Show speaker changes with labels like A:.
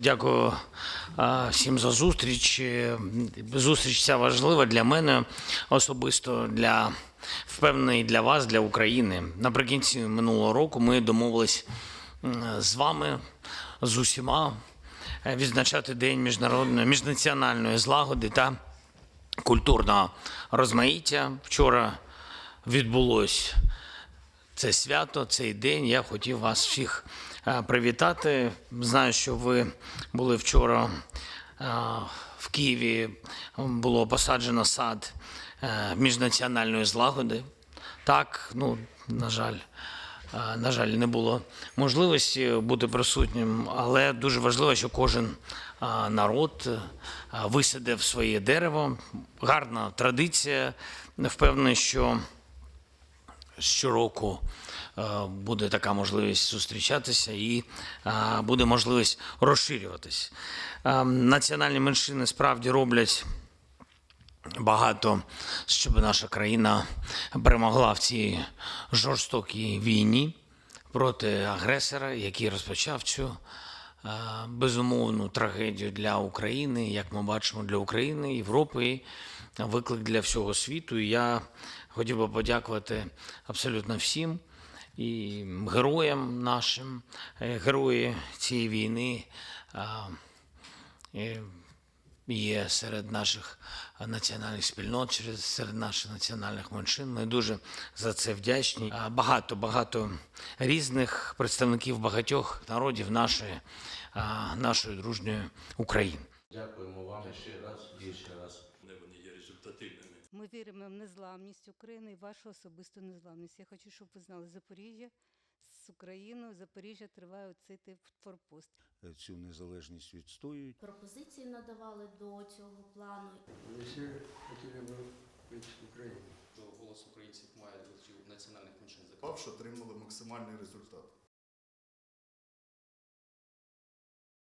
A: Дякую всім за зустріч. Зустріч ця важлива для мене особисто, для впевнений для вас, для України. Наприкінці минулого року ми домовились з вами, з усіма, е, відзначати День міжнародної міжнаціональної злагоди та культурного розмаїття. Вчора відбулось це свято, цей день. Я хотів вас всіх е, привітати. Знаю, що ви були вчора е, в Києві. Було посаджено сад е, міжнаціональної злагоди. Так, ну на жаль. На жаль, не було можливості бути присутнім, але дуже важливо, що кожен народ висадив своє дерево. Гарна традиція. Впевнений, що щороку е, буде така можливість зустрічатися і е, буде можливість розширюватись. Е, Національні меншини справді роблять багато, щоб наша країна перемогла в цій жорстокій війні проти агресора, який розпочав цю безумовну трагедію для України, як ми бачимо, для України, Європи виклик для всього світу. І я хотів би подякувати абсолютно всім і героям нашим, Е, герої цієї війни. є серед наших національних спільнот, серед наших національних меншин. Ми дуже за це вдячні. Багато багато різних представників багатьох народів нашої, нашої дружньої України.
B: Дякуємо вам ще раз і ще раз
C: Ми віримо в незламність України і вашу особисту незламність. Я хочу, щоб ви знали Запоріжжя з Україною. Запоріжжя триває цей форпост.
D: е, цю незалежність відстоюють.
E: пропозиції надавали до цього плану.
F: Мы все хотели бы быть в Украине.
G: що голос українців має голосів національних меншин.
H: Павши отримали максимальний результат.